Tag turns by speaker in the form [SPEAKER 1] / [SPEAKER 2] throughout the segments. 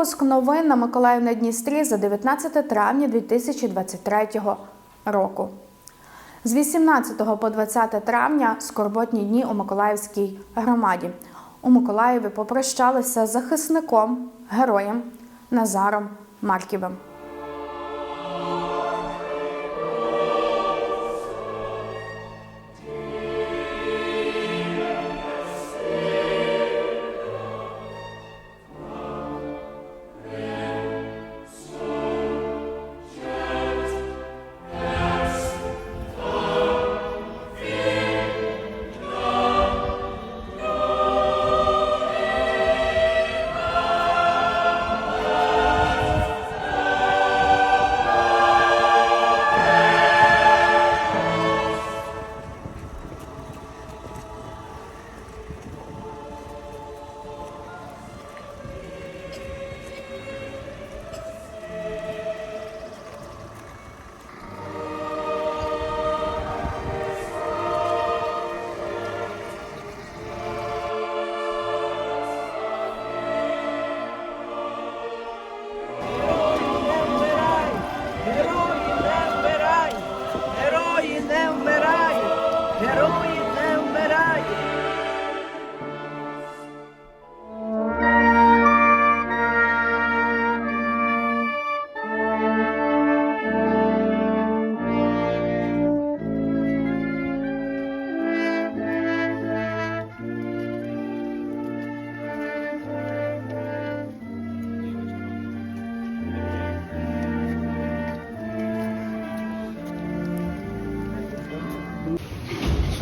[SPEAKER 1] Випуск новин на Миколаїв на Дністрі за 19 травня 2023 року. З 18 по 20 травня скорботні дні у Миколаївській громаді. У Миколаєві попрощалися з захисником, героєм Назаром Марківим.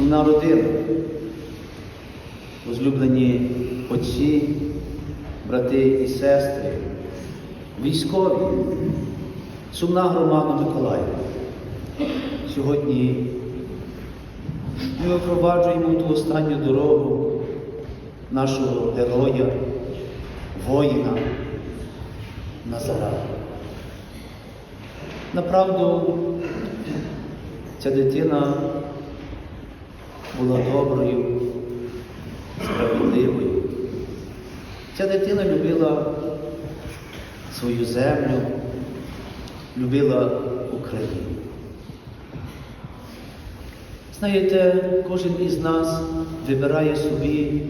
[SPEAKER 2] Сумна родина, возлюблені отці, брати і сестри, військові, сумна громада Миколаєва. Сьогодні ми випроваджуємо ту останню дорогу нашого героя, воїна Назара. Направду, ця дитина була доброю, справедливою. Ця дитина любила свою землю, любила Україну. Знаєте, кожен із нас вибирає собі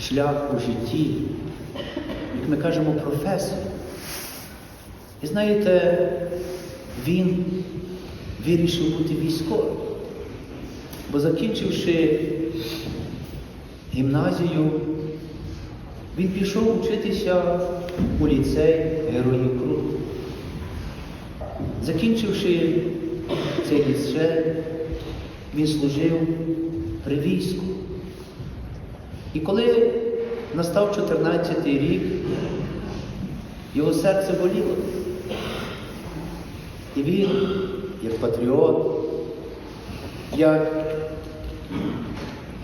[SPEAKER 2] шлях у житті, як ми кажемо, професію. І знаєте, він вирішив бути військовим. Бо закінчивши гімназію, він пішов вчитися у ліцей Героїв Крут. Закінчивши цей ліцей, він служив при війську. І коли настав 14-й рік, його серце боліло. І він, як патріот, як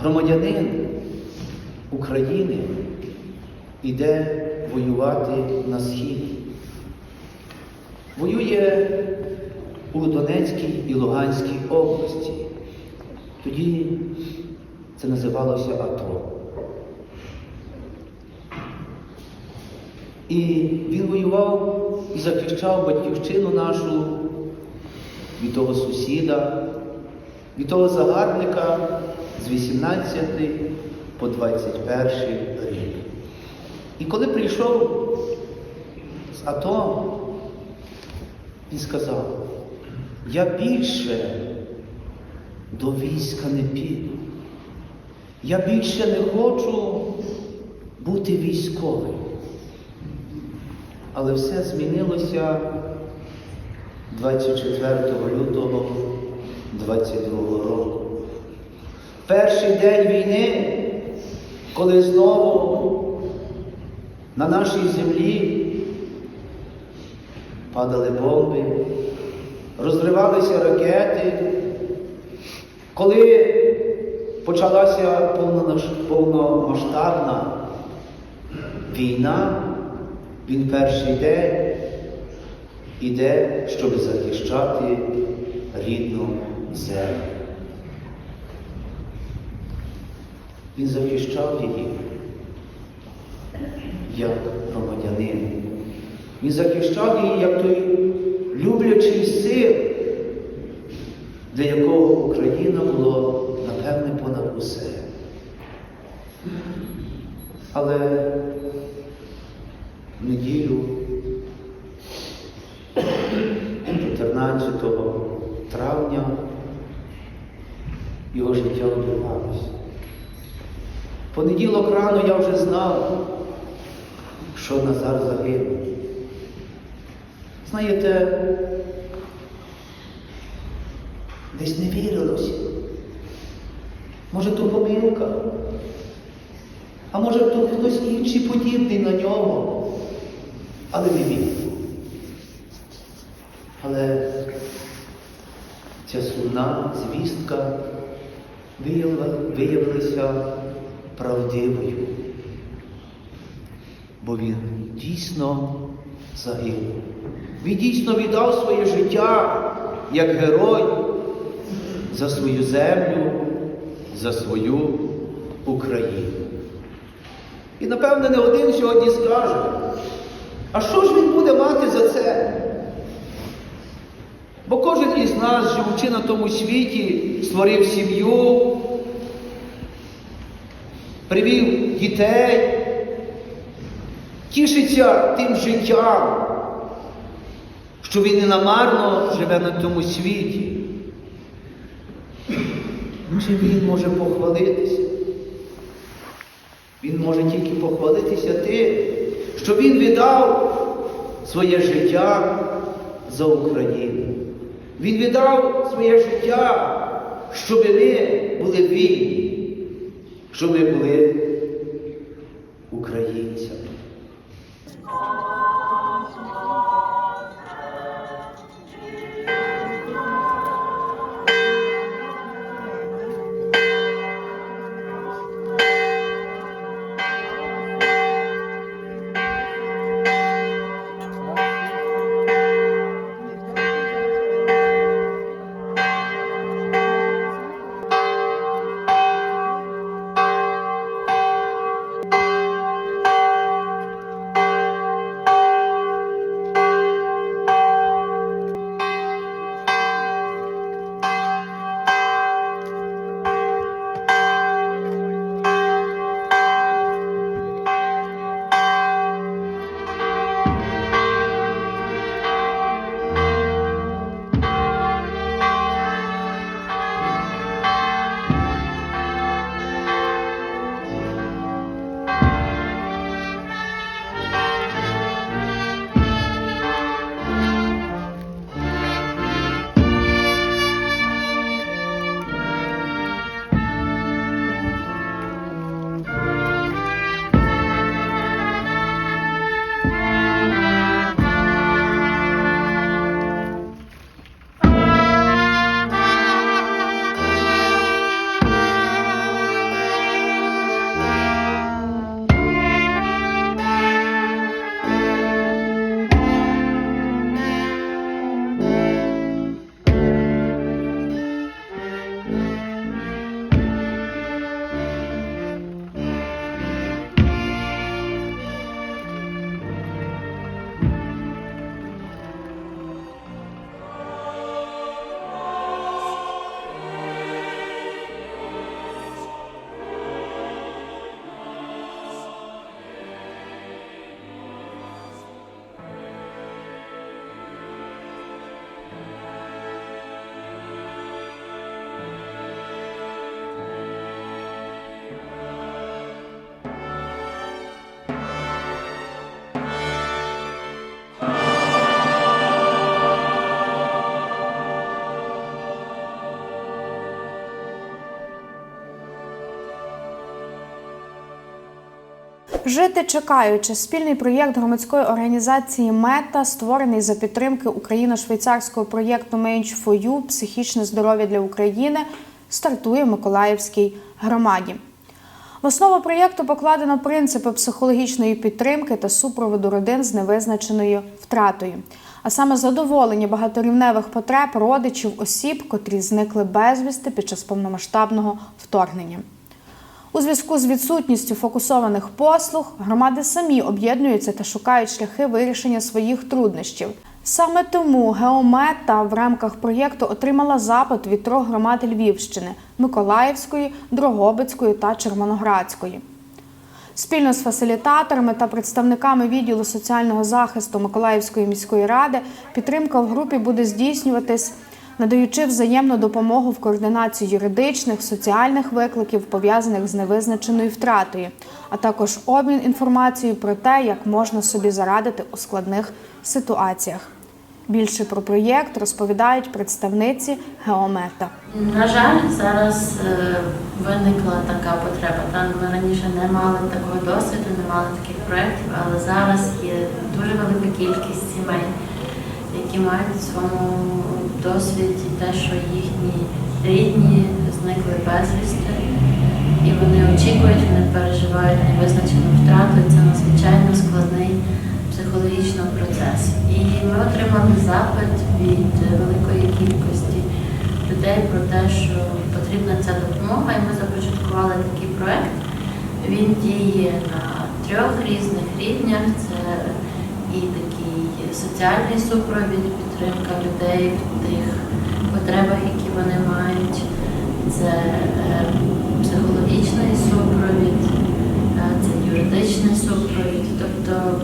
[SPEAKER 2] громадянин України іде воювати на схід. Воює у Донецькій і Луганській області. Тоді це називалося АТО. І він воював і захищав батьківщину нашу від того сусіда, від того загарбника з 18 по 21 рік. І коли прийшов з АТО, він сказав, я більше до війська не піду. Я більше не хочу бути військовим. Але все змінилося 24 лютого 22 року. Перший день війни, коли знову на нашій землі падали бомби, розривалися ракети, коли почалася повномасштабна війна, він перший день іде, щоб захищати рідну землю. Він захищав її. як громадянин. Він захищав її як той люблячий син, для якого Україна була, напевне, понад усе. Але в неділю 14 травня його життя обірвалося. Понеділок рано я вже знав, що Назар загинув. Знаєте, десь не вірилося. Може, то помилка, а може, то хтось інший подібний на нього, але не він. Але ця сумна звістка виявилася правдивою, бо він дійсно загинув. Він дійсно віддав своє життя як герой за свою землю, за свою Україну. І напевне не один сьогодні скаже, а що ж він буде мати за це? Бо кожен із нас, живучи на тому світі, створив сім'ю, привів дітей, тішиться тим життям, що він не намарно живе на тому світі. Чи він може похвалитися? Він може тільки похвалитися тим, що він віддав своє життя за Україну. Він віддав своє життя, щоб ми були вільні, щоб ми були українцями.
[SPEAKER 1] Жити чекаючи спільний проєкт громадської організації Мета, створений за підтримки україно-швейцарського проєкту You Психічне здоров'я для України, стартує в Миколаївській громаді. В основу проєкту покладено принципи психологічної підтримки та супроводу родин з невизначеною втратою, а саме задоволення багаторівневих потреб родичів осіб, котрі зникли безвісти під час повномасштабного вторгнення. У зв'язку з відсутністю фокусованих послуг громади самі об'єднуються та шукають шляхи вирішення своїх труднощів. Саме тому Геомета в рамках проєкту отримала запит від трьох громад Львівщини Миколаївської, Дрогобицької та Червоноградської. Спільно з фасилітаторами та представниками відділу соціального захисту Миколаївської міської ради підтримка в групі буде здійснюватись, надаючи взаємну допомогу в координації юридичних, соціальних викликів, пов'язаних з невизначеною втратою, а також обмін інформацією про те, як можна собі зарадити у складних ситуаціях. Більше про проєкт розповідають представниці Геомета.
[SPEAKER 3] На жаль, зараз е, виникла така потреба. Там ми раніше не мали такого досвіду, не мали таких проєктів, але зараз є дуже велика кількість сімей, які мають в своєму досвіді те, що їхні рідні зникли безвісти, і вони очікують, вони переживають невизначену втрату. Це надзвичайно складний психологічно процес. І ми отримали запит від великої кількості людей про те, що потрібна ця допомога, і ми започаткували такий проект. Він діє на трьох різних рівнях. Це і такий соціальний супровід, підтримка людей в тих потребах, які вони мають. Це е, психологічний супровід, е, це юридичний супровід. Тобто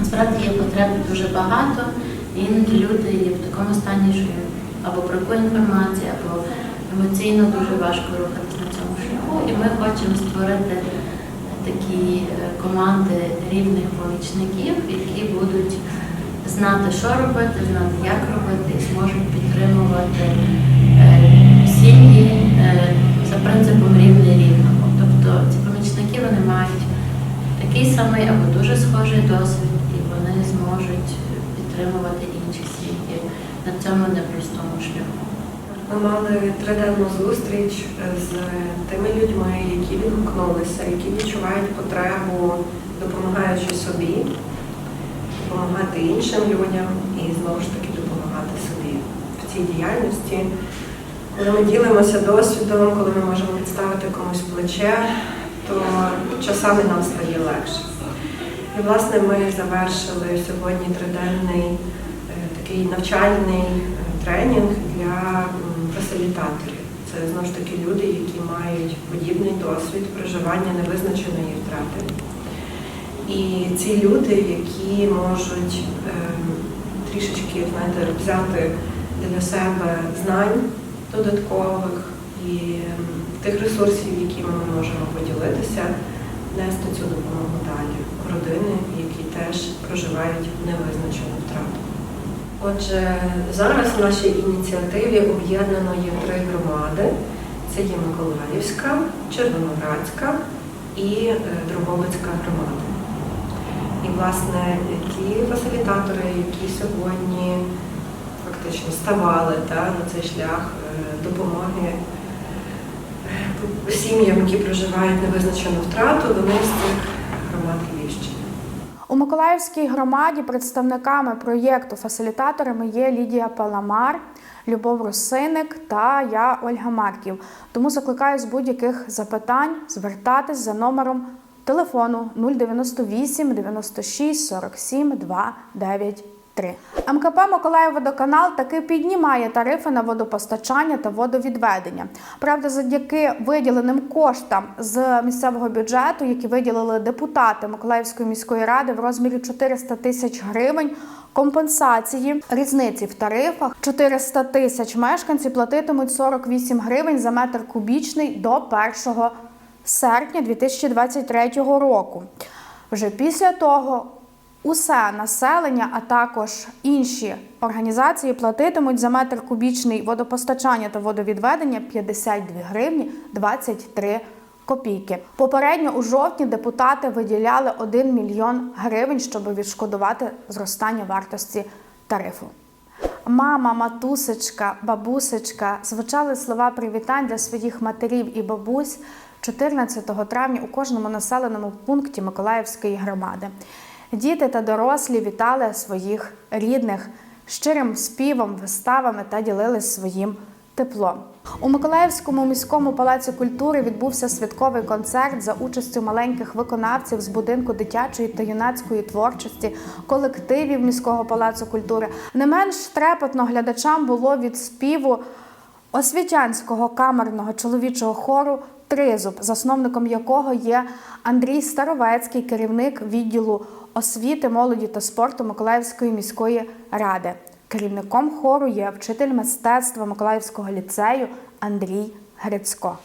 [SPEAKER 3] Насправді є потреб дуже багато, і іноді люди є в такому стані, що їм або бракує інформації, або емоційно дуже важко рухатись на цьому шляху. І ми хочемо створити такі е, команди рівних помічників, знати, що робити, знати, як робити, і зможуть підтримувати е, сім'ї е, за принципом рівний рівного. Тобто ці помічники вони мають такий самий або дуже схожий досвід, і вони зможуть підтримувати інші сім'ї на цьому непростому шляху.
[SPEAKER 4] Ми мали триденну зустріч з тими людьми, які відгукнулися, які відчувають потребу, допомагаючи собі, допомагати іншим людям і знову ж таки допомагати собі в цій діяльності. Коли ми ділимося досвідом, коли ми можемо підставити комусь плече, то часами нам стає легше. І власне ми завершили сьогодні триденний е, такий навчальний е, тренінг для фасилітаторів. Це знову ж таки люди, які мають подібний досвід проживання невизначеної втрати. І ці люди, які можуть ем, трішечки знаєте, взяти для себе знань додаткових і тих ресурсів, якими ми можемо поділитися, нести цю допомогу далі родини, які теж проживають невизначену втрату. Отже, зараз в нашій ініціативі об'єднано є три громади. Це є Миколаївська, Червоноградська і е, Дрогобицька громада. Власне, ті фасилітатори, які сьогодні фактично ставали та, на цей шлях е, допомоги е, сім'ям, які проживають невизначену втрату, вони з громад Львівщини.
[SPEAKER 1] У Миколаївській громаді представниками проєкту фасилітаторами є Лідія Паламар, Любов Русиник та я Ольга Марків. Тому закликаю з будь-яких запитань звертатись за номером телефону 098 96 47 293. МКП Миколаївводоканал таки піднімає тарифи на водопостачання та водовідведення. Правда, завдяки виділеним коштам з місцевого бюджету, які виділили депутати Миколаївської міської ради в розмірі 400 тисяч гривень. Компенсації різниці в тарифах 400 тисяч мешканці платитимуть 48 гривень за метр кубічний до 1 серпня 2023 року. Вже після того усе населення, а також інші організації платитимуть за метр кубічний водопостачання та водовідведення 52 гривні 23 копійки. Попередньо у жовтні депутати виділяли 1 мільйон гривень, щоб відшкодувати зростання вартості тарифу. Мама, матусечка, бабусечка звучали слова привітань для своїх матерів і бабусь 14 травня у кожному населеному пункті Миколаївської громади. Діти та дорослі вітали своїх рідних щирим співом, виставами та ділились своїм тепло. У Миколаївському міському палаці культури відбувся святковий концерт за участю маленьких виконавців з будинку дитячої та юнацької творчості, колективів міського палацу культури. Не менш трепетно глядачам було від співу освітянського камерного чоловічого хору Тризуб, засновником якого є Андрій Старовецький, керівник відділу освіти, молоді та спорту Миколаївської міської ради. Керівником хору є вчитель мистецтва Миколаївського ліцею Андрій Грицько.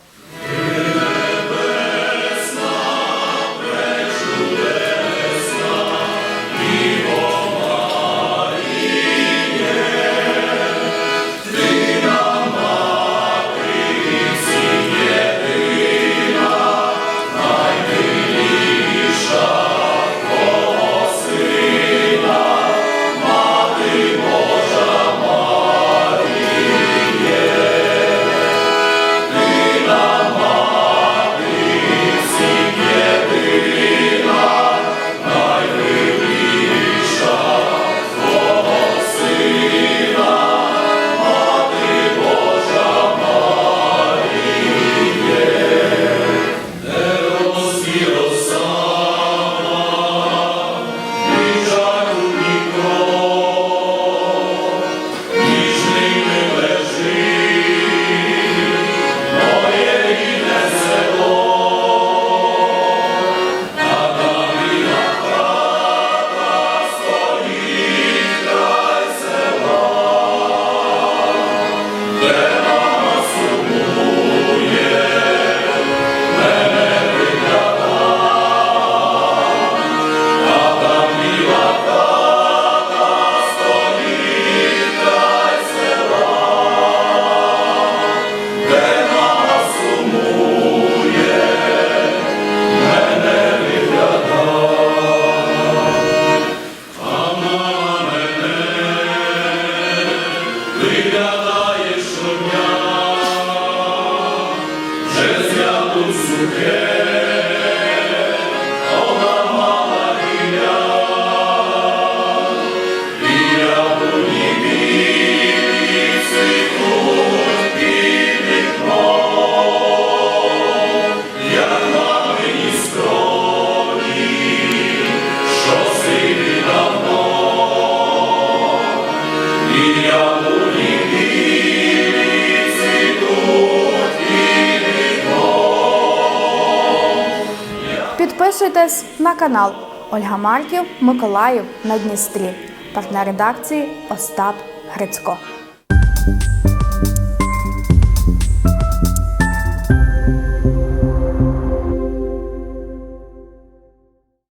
[SPEAKER 1] Підписуйтесь на канал Ольга Марків, Миколаїв на Дністрі. Партнер редакції Остап Грицько.